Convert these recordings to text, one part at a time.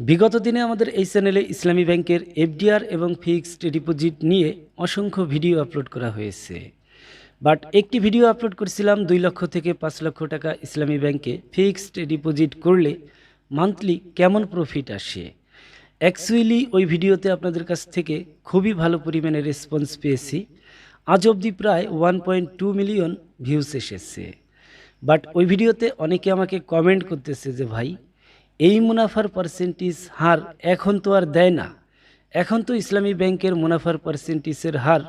বিগত দিনে আমাদের এই চ্যানেলে ইসলামী ব্যাংকের এফডিআর এবং ফিক্সড ডিপোজিট নিয়ে অসংখ্য ভিডিও আপলোড করা হয়েছে। বাট একটি ভিডিও আপলোড করেছিলাম দুই লক্ষ থেকে পাঁচ লক্ষ টাকা ইসলামী ব্যাংকে ফিক্সড ডিপোজিট করলে মান্থলি কেমন প্রফিট আসে? অ্যাকচুয়ালি ওই ভিডিওতে আপনাদের কাছ থেকে খুবই ভালো পরিমাণে রেসপন্স পেয়েছি। আজ অবধি প্রায় one point two million views এসেছে। বাট ওই ভিডিওতে অনেকে আমাকে কমেন্ট করতেছে যে, ভাই এই মুনাফার পার্সেন্টেজ হার এখন তো আর দেয় না। এখন তো ইসলামী ব্যাংকের মুনাফার পার্সেন্টেজের হার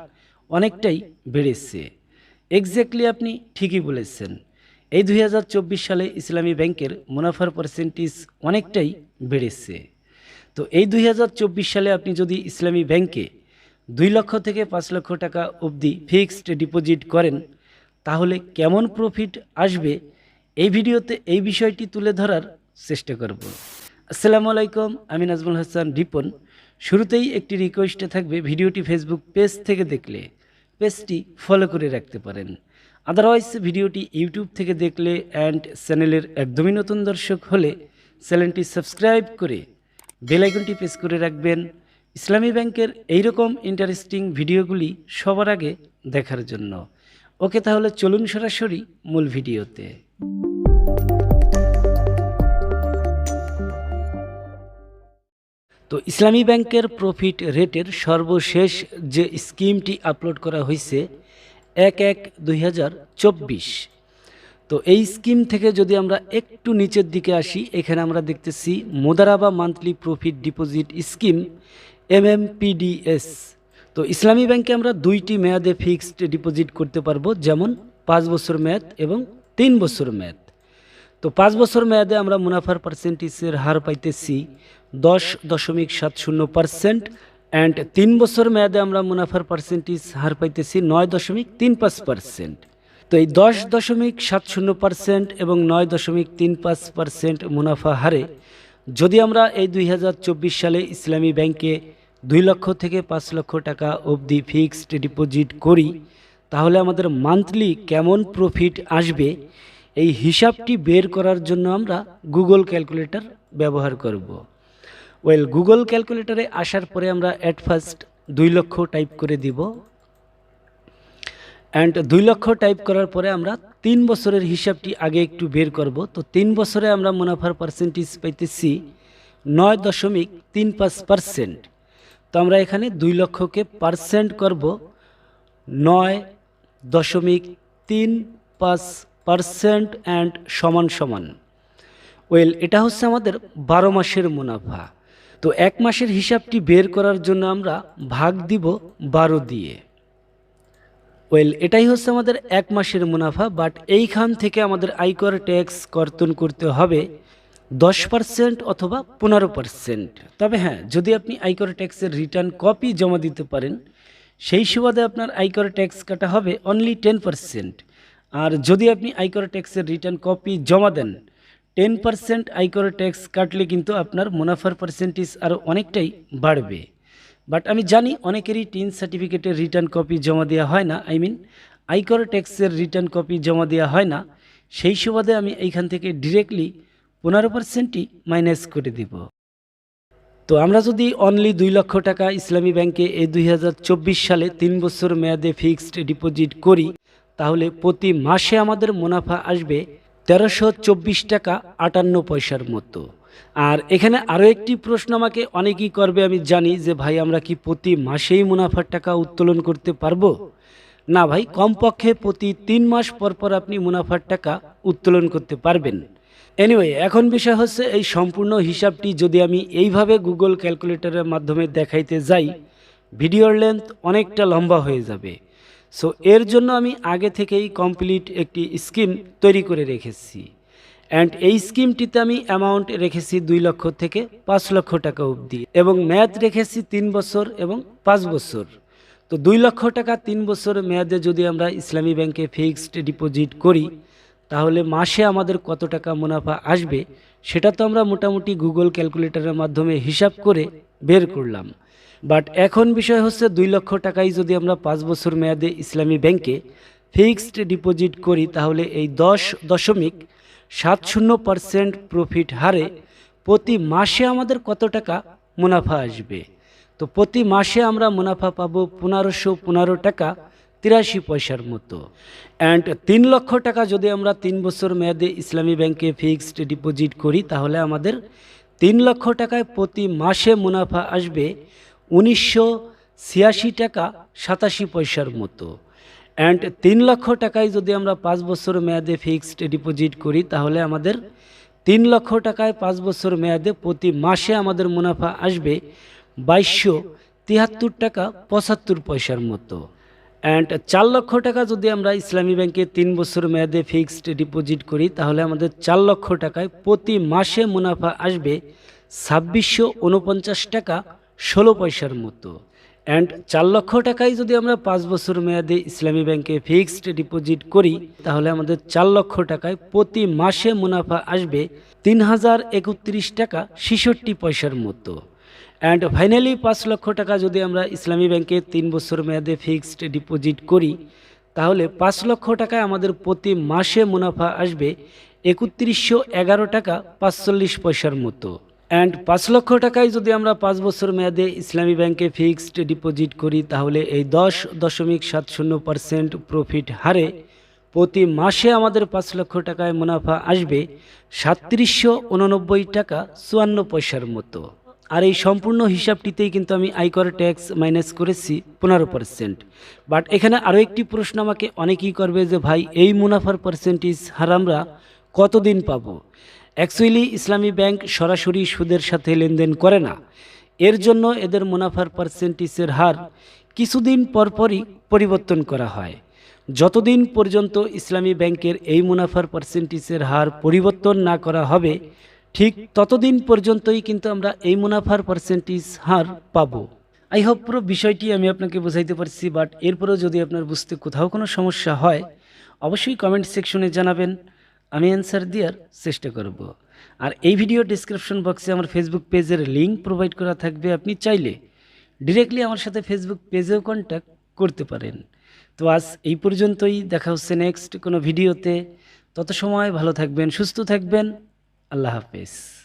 অনেকটাই বেড়েছে। এক্স্যাক্টলি আপনি ঠিকই বলেছেন। এই দুই হাজার চব্বিশ সালে ইসলামী ব্যাংকের মুনাফার পার্সেন্টেজ অনেকটাই বেড়েছে। তো এই দুই হাজার চব্বিশ সালে আপনি যদি ইসলামী ব্যাংকে দুই লক্ষ থেকে পাঁচ লক্ষ টাকা অবধি ফিক্সড ডিপোজিট করেন, তাহলে কেমন প্রফিট আসবে? এই ভিডিওতে এই বিষয়টি তুলে ধরার চেষ্টা করব। আসসালামু আলাইকুম, আমি নাজমুল হাসান রিপন। শুরুতেই একটি রিকোয়েস্টে থাকবে ভিডিওটি ফেসবুক পেজ থেকে দেখলে পেজটি ফলো করে রাখতে পারেন। আদারওয়াইজ ভিডিওটি ইউটিউব থেকে দেখলে অ্যান্ড চ্যানেলের একদমই নতুন দর্শক হলে চ্যানেলটি সাবস্ক্রাইব করে বেল আইকনটি প্রেস করে রাখবেন। ইসলামী ব্যাংকের এইরকম ইন্টারেস্টিং ভিডিওগুলি সবার আগে দেখার জন্য। ওকে তাহলে চলুন সরাসরি মূল ভিডিওতে। তো ইসলামী ব্যাংকের প্রফিট রেটের সর্বশেষ যে স্কিমটি আপলোড করা হয়েছে, এক এক দুই তো এই স্কিম থেকে যদি আমরা একটু নিচের দিকে আসি, এখানে আমরা দেখতেছি মোদারাবা monthly profit deposit scheme, MMPDS. তো ইসলামী ব্যাংকে আমরা দুইটি মেয়াদে ফিক্সড ডিপোজিট করতে পারব, যেমন পাঁচ বছর মেয়াদ এবং তিন বছর মেয়াদ। তো পাঁচ বছর মেয়াদে আমরা মুনাফার পার্সেন্টেজের হার পাইতেছি দশ দশমিক সাত শূন্য পার্সেন্ট অ্যান্ড তিন বছর মেয়াদে আমরা মুনাফার পার্সেন্টেজ হার পাইতেছি নয় দশমিক তিন পাঁচ পার্সেন্ট তো এই দশ দশমিক সাত শূন্য পার্সেন্ট এবং নয় দশমিক তিন পাঁচ পার্সেন্ট মুনাফা হারে যদি আমরা এই দুই হাজার চব্বিশ সালে ইসলামী ব্যাংকে দুই লক্ষ থেকে পাঁচ লক্ষ টাকা অবধি ফিক্সড ডিপোজিট করি, তাহলে আমাদের মান্থলি কেমন প্রফিট আসবে এই হিসাবটি বের করার জন্য আমরা গুগল ক্যালকুলেটর ব্যবহার করব। ওয়েল গুগল ক্যালকুলেটরে আসার পরে আমরা অ্যাট ফার্স্ট দুই লক্ষ টাইপ করে দিব। অ্যান্ড দুই লক্ষ টাইপ করার পরে আমরা তিন বছরের হিসাবটি আগে একটু বের করব। তো তিন বছরে আমরা মুনাফার পার্সেন্টেজ পাইতেছি নয় দশমিক তিন পাঁচ পার্সেন্ট তো আমরা এখানে দুই লক্ষকে পার্সেন্ট করব নয় দশমিক তিন পাঁচ পার্সেন্ট অ্যান্ড সমান সমান। ওয়েল, এটা হচ্ছে আমাদের বারো মাসের মুনাফা। তো এক মাসের হিসাবটি বের করার জন্য আমরা ভাগ দিব বারো দিয়ে। ওয়েল, এটাই হচ্ছে আমাদের এক মাসের মুনাফা, বাট এইখান থেকে আমাদের আয়কর ট্যাক্স কর্তন করতে হবে দশ পার্সেন্ট অথবা পনেরো পার্সেন্ট। তবে হ্যাঁ যদি আপনি আয়কর ট্যাক্সের রিটার্ন কপি জমা দিতে পারেন, সেই সুবাদে আপনার আয়কর ট্যাক্স কাটা হবে অনলি টেন পার্সেন্ট আর যদি আপনি আয়কর ট্যাক্সের রিটার্ন কপি জমা দেন টেন পার্সেন্ট আয়কর ট্যাক্স কাটলে কিন্তু আপনার মুনাফার পার্সেন্টেজ আরও অনেকটাই বাড়বে। বাট আমি জানি অনেকেরই টিন সার্টিফিকেটের রিটার্ন কপি জমা দেওয়া হয় না। আই মিন আয়কর ট্যাক্সের রিটার্ন কপি জমা দেওয়া হয় না। সেই সুবাদে আমি এইখান থেকে ডিরেক্টলি পনেরো পার্সেন্টই মাইনাস করে দিব। তো আমরা যদি অনলি দুই লক্ষ টাকা ইসলামী ব্যাংকে এই দুই হাজার চব্বিশ সালে তিন বছর মেয়াদে ফিক্সড ডিপোজিট করি তাহলে প্রতি মাসে আমাদের মুনাফা আসবে তেরোশো চব্বিশ টাকা আটান্ন পয়সার মতো। আর এখানে আরও একটি প্রশ্ন আমাকে অনেকেই করবে, আমি জানি যে ভাই আমরা কি প্রতি মাসেই মুনাফার টাকা উত্তোলন করতে পারব? না ভাই, কমপক্ষে প্রতি তিন মাস পর পর আপনি মুনাফার টাকা উত্তোলন করতে পারবেন। এনিওয়ে এখন বিষয় হচ্ছে এই সম্পূর্ণ হিসাবটি যদি আমি এইভাবে গুগল ক্যালকুলেটরের মাধ্যমে দেখাইতে যাই, ভিডিওর লেন্থ অনেকটা লম্বা হয়ে যাবে। সো এর জন্য আমি আগে থেকেই কমপ্লিট একটি স্কিম তৈরি করে রেখেছি। অ্যান্ড এই স্কিমটিতে আমি অ্যামাউন্ট রেখেছি দুই লক্ষ থেকে পাঁচ লক্ষ টাকা অবধি এবং মেয়াদ রেখেছি তিন বছর এবং পাঁচ বছর। তো দুই লক্ষ টাকা তিন বছর মেয়াদে যদি আমরা ইসলামী ব্যাংকে ফিক্সড ডিপোজিট করি, তাহলে মাসে আমাদের কত টাকা মুনাফা আসবে, সেটা তো আমরা মোটামুটি গুগল ক্যালকুলেটরের মাধ্যমে হিসাব করে বের করলাম। বাট এখন বিষয় হচ্ছে দুই লক্ষ টাকাই যদি আমরা পাঁচ বছর মেয়াদে ইসলামী ব্যাংকে ফিক্সড ডিপোজিট করি, তাহলে এই দশ দশমিক সাত শূন্য পার্সেন্ট প্রফিট হারে প্রতি মাসে আমাদের কত টাকা মুনাফা আসবে? তো প্রতি মাসে আমরা মুনাফা পাবো পনেরোশো পনেরো টাকা তিরাশি পয়সার মতো। অ্যান্ড তিন লক্ষ টাকা যদি আমরা তিন বছর মেয়াদে ইসলামী ব্যাংকে ফিক্সড ডিপোজিট করি, তাহলে আমাদের তিন লক্ষ টাকায় প্রতি মাসে মুনাফা আসবে উনিশশো ছিয়াশি টাকা সাতাশি পয়সার মতো। অ্যান্ড তিন লক্ষ টাকায় যদি আমরা পাঁচ বছর মেয়াদে ফিক্সড ডিপোজিট করি, তাহলে আমাদের তিন লক্ষ টাকায় পাঁচ বছর মেয়াদে প্রতি মাসে আমাদের মুনাফা আসবে বাইশশো তিয়াত্তর টাকা পঁচাত্তর পয়সার মতো। অ্যান্ড চার লক্ষ টাকা যদি আমরা ইসলামী ব্যাংকে তিন বছর মেয়াদে ফিক্সড ডিপোজিট করি, তাহলে আমাদের চার লক্ষ টাকায় প্রতি মাসে মুনাফা আসবে ছাব্বিশশো উনপঞ্চাশ টাকা ষোলো পয়সার মতো। অ্যান্ড চার লক্ষ টাকায় যদি আমরা পাঁচ বছর মেয়াদে ইসলামী ব্যাংকে ফিক্সড ডিপোজিট করি, তাহলে আমাদের চার লক্ষ টাকায় প্রতি মাসে মুনাফা আসবে তিন হাজার একত্রিশ টাকা ছেষট্টি পয়সার মতো। অ্যান্ড ফাইনালি পাঁচ লক্ষ টাকা যদি আমরা ইসলামী ব্যাংকে তিন বছর মেয়াদে ফিক্সড ডিপোজিট করি, তাহলে পাঁচ লক্ষ টাকায় আমাদের প্রতি মাসে মুনাফা আসবে একত্রিশশো এগারো টাকা পাঁচচল্লিশ পয়সার মতো। অ্যান্ড পাঁচ লক্ষ টাকায় যদি আমরা পাঁচ বছর মেয়াদে ইসলামী ব্যাংকে ফিক্সড ডিপোজিট করি, তাহলে এই দশ দশমিক সাত শূন্য পার্সেন্ট প্রফিট হারে প্রতি মাসে আমাদের পাঁচ লক্ষ টাকায় মুনাফা আসবে সাতত্রিশশো উননব্বই টাকা চুয়ান্ন পয়সার মতো। আর এই সম্পূর্ণ হিসাবটিতেই কিন্তু আমি আয়কর ট্যাক্স মাইনাস করেছি পনেরো পার্সেন্ট। বাট এখানে আরও একটি প্রশ্ন আমাকে অনেকেই করবে যে, ভাই, এই মুনাফার পার্সেন্টেজ হার আমরা কতদিন পাবো? অ্যাকচুয়ালি ইসলামী ব্যাংক সরাসরি সুদের সাথে লেনদেন করে না। এর জন্য এদের মুনাফার পার্সেন্টেজের হার কিছুদিন পরপরই পরিবর্তন করা হয়। যতদিন পর্যন্ত ইসলামী ব্যাংকের এই মুনাফার পার্সেন্টেজের হার পরিবর্তন না করা হবে, ঠিক ততদিন পর্যন্তই কিন্তু আমরা এই মুনাফার পার্সেন্টেজ হার পাবো। আই হোপ পুরো বিষয়টি আমি আপনাকে বোঝাইতে পারছি বাট এরপরেও যদি আপনার বুঝতে কোথাও কোনো সমস্যা হয়, অবশ্যই কমেন্ট সেকশনে জানাবেন। আমি অ্যান্সার দেওয়ার চেষ্টা করব। আর এই ভিডিও ডিসক্রিপশন বক্সে আমার ফেসবুক পেজের লিঙ্ক প্রোভাইড করা থাকবে। আপনি চাইলে ডিরেক্টলি আমার সাথে ফেসবুক পেজেও কন্ট্যাক্ট করতে পারেন। তো আজ এই পর্যন্তই। দেখা হচ্ছে নেক্সট কোনো ভিডিওতে তত সময় ভালো থাকবেন, সুস্থ থাকবেন। আল্লাহ হাফেজ।